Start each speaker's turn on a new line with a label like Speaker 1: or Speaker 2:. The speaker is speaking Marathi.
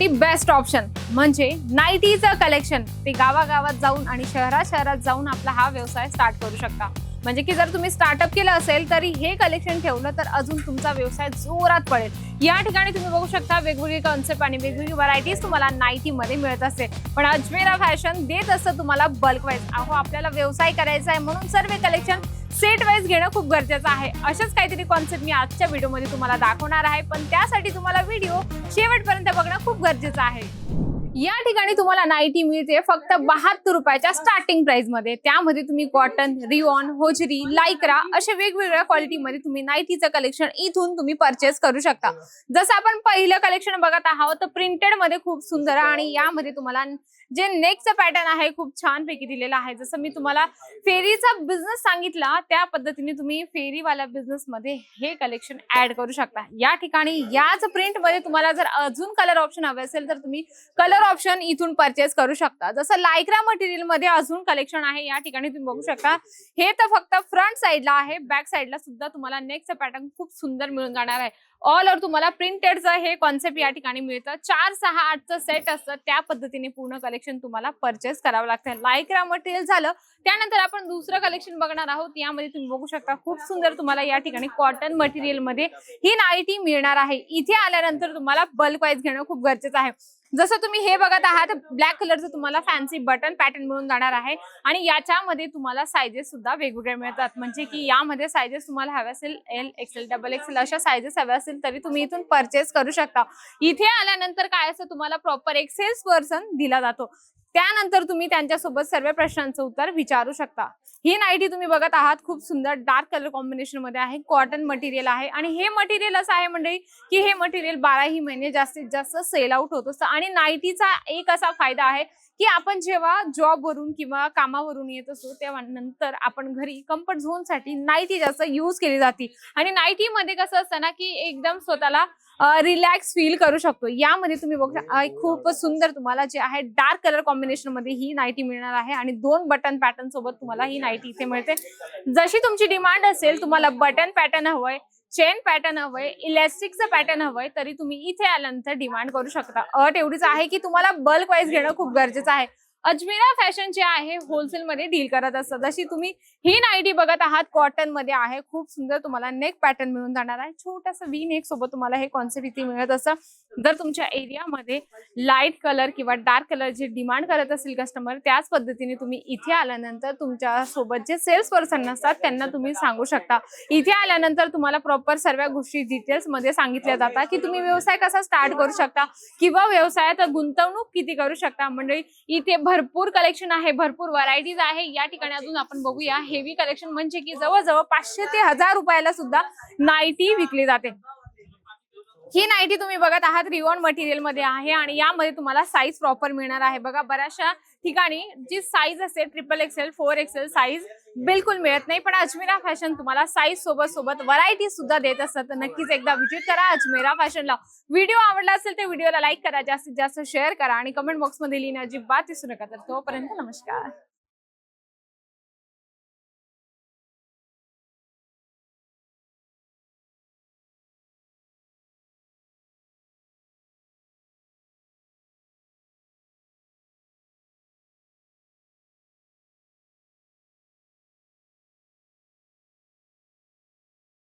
Speaker 1: साठी बेस्ट ऑप्शन म्हणजे नाईटीचं कलेक्शन ते गावागावात जाऊन आणि शहरात शहरात जाऊन आपला हा व्यवसाय स्टार्ट करू शकता. म्हणजे की जर तुम्ही स्टार्टअप केलं असेल तरी हे कलेक्शन ठेवलं तर अजून तुमचा व्यवसाय जोरात पडेल. या ठिकाणी तुम्ही बघू शकता वेगवेगळी कॉन्सेप्ट आणि वेगवेगळी व्हरायटीज तुम्हाला नाईटी मध्ये मिळत असते. पण अजमेरा फॅशन देत असतं तुम्हाला बल्क वाईज अहो आपल्याला व्यवसाय करायचा आहे म्हणून सर्व कलेक्शन सेट वाईज घेणं खूप गरजेचं आहे. अशाच काहीतरी कॉन्सेप्ट मी आजच्या व्हिडिओमध्ये तुम्हाला दाखवणार आहे. पण त्यासाठी तुम्हाला व्हिडिओ शेवटपर्यंत बघणं खूप गरजेचं आहे. या ठिकाणी तुम्हाला नाईटी मिळते. फक्त बहात्तर रुपयाच्या स्टार्टिंग प्राइसमध्ये. त्यामध्ये तुम्ही कॉटन रिओन होजरी लायक्रा अशा वेगवेगळ्या क्वालिटीमध्ये तुम्ही नाईटीचं कलेक्शन इथून तुम्ही परचेस करू शकता. जसं आपण पहिलं कलेक्शन बघत आहोत तर प्रिंटेडमध्ये खूप सुंदर आणि यामध्ये तुम्हाला जे नेकचं पॅटर्न आहे खूप छान पैकी दिलेलं आहे. जसं मी तुम्हाला फेरीचा बिझनेस सांगितला त्या पद्धतीने तुम्ही फेरीवाल्या बिझनेस मध्ये हे कलेक्शन ऍड करू शकता. या ठिकाणी याच प्रिंटमध्ये तुम्हाला जर अजून कलर ऑप्शन हवे असेल तर तुम्ही कलर ऑप्शन इथून परचेस करू शकता. जसं लायक्रा मटेरियलमध्ये अजून कलेक्शन आहे या ठिकाणी तुम्ही बघू शकता. हे तर फक्त फ्रंट साईडला आहे बॅक साईडला सुद्धा तुम्हाला नेक्स्ट पॅटर्न खूप सुंदर मिळून जाणार आहे. ऑल ओव्हर तुम्हाला प्रिंटेडचं हे कॉन्सेप्ट या ठिकाणी मिळतं चार सहा आठचं सेट असतं त्या पद्धतीने पूर्ण कलेक्शन तुम्हाला परचेस करावं लागतं. लायक्रा मटेरियल झालं त्यानंतर आपण दुसरं कलेक्शन बघणार आहोत. यामध्ये तुम्ही बघू शकता खूप सुंदर तुम्हाला या ठिकाणी कॉटन मटेरियलमध्ये ही नाईटी मिळणार आहे. इथे आल्यानंतर तुम्हाला बल्क वाईज घेणं खूप गरजेचं आहे. जसं तुम्ही हे बघत आहात ब्लॅक कलरचं तुम्हाला फॅन्सी बटन पॅटर्न मिळून जाणार आहे. आणि याच्यामध्ये तुम्हाला सायझेस सुद्धा वेगवेगळे मिळतात. म्हणजे की यामध्ये सायझेस तुम्हाला हवे असेल एल एक्सेल डबल एक्सेल अशा सायझेस हव्या असतील तरी तुम्ही इथून परचेस करू शकता. इथे आल्यानंतर काय असतं तुम्हाला प्रॉपर एक सेल्स पर्सन दिला जातो. त्यानंतर तुम्ही त्यांच्यासोबत सर्व प्रश्नांचं उत्तर विचारू शकता. ही नाईटी तुम्ही बघत आहात खूप सुंदर डार्क कलर कॉम्बिनेशनमध्ये आहे. कॉटन मटेरियल आहे आणि हे मटेरियल असं आहे मंडळी की हे मटेरियल बाराही महिने जास्तीत जास्त सेल आउट होत असतं आणि नाईटीचा एक असा फायदा आहे की आपण जेव्हा जॉबवरून किंवा कामावरून येत असतो तेव्हा नंतर आपण घरी कम्फर्ट झोनसाठी नाईटी जास्त यूज केली जाते. आणि नाईटीमध्ये कसं असतं ना की एकदम स्वतःला रिलॅक्स फील करू शकतो. यामध्ये तुम्ही बघू शकता खूप सुंदर तुम्हाला जे आहे डार्क कलर कॉम्बिनेशनमध्ये ही नाईटी मिळणार आहे आणि दोन बटन पॅटर्न सोबत तुम्हाला ही नाईटी इथे मिळते. जशी तुमची डिमांड असेल तुम्हाला बटन पॅटर्न हवंय चेन पॅटर्न हवंय इलॅस्टिकचं पॅटर्न हवंय तरी तुम्ही इथे आल्यानंतर डिमांड करू शकता. अट एवढीच आहे की तुम्हाला बल्क वाईज घेणं खूप गरजेचं आहे. अजमेरा फॅशन जे आहे होलसेल मध्ये डील करत असतात. जशी तुम्ही ही नायटी बघत आहात कॉटनमध्ये आहे खूप सुंदर तुम्हाला नेक पॅटर्न मिळून जाणार आहे. छोटस वी नेक सोबत तुम्हाला हे कॉन्सेप्ट इथे मिळत असतं. जर तुमच्या एरियामध्ये लाइट कलर किंवा डार्क कलर जे डिमांड करत असेल कस्टमर त्याच पद्धतीने तुम्ही इथे आल्यानंतर तुमच्यासोबत जे सेल्स पर्सन असतात त्यांना तुम्ही सांगू शकता. इथे आल्यानंतर तुम्हाला प्रॉपर सर्व गोष्टी डिटेल्समध्ये सांगितल्या जातात की तुम्ही व्यवसाय कसा स्टार्ट करू शकता किंवा व्यवसायात गुंतवणूक किती करू शकता. म्हणजे इथे भरपूर कलेक्शन आहे भरपूर व्हरायटीज आहे. या ठिकाणी अजून आपण बघूया. हेवी कलेक्शन म्हणजे की जवळजवळ पाचशे ते हजार रुपयाला सुद्धा नाईटी विकली जाते. ही नाईटी तुम्ही बघत आहात रिओन मटेरियलमध्ये आहे आणि यामध्ये तुम्हाला साईज प्रॉपर मिळणार आहे. बघा बऱ्याचशा ठिकाणी जी साईज असते triple XL four XL size बिलकुल मिळत नाही. पण अजमेरा फॅशन तुम्हाला साईज सोबत सोबत व्हरायटी सुद्धा देत असतात. तर नक्कीच एकदा विजिट करा अजमेरा फॅशनला व्हिडिओ आवडला असेल तर व्हिडिओला लाईक करा. जास्तीत जास्त शेअर करा. आणि कमेंट बॉक्समध्ये लिहिणं अजिबात विसरू नका तर तोपर्यंत नमस्कार.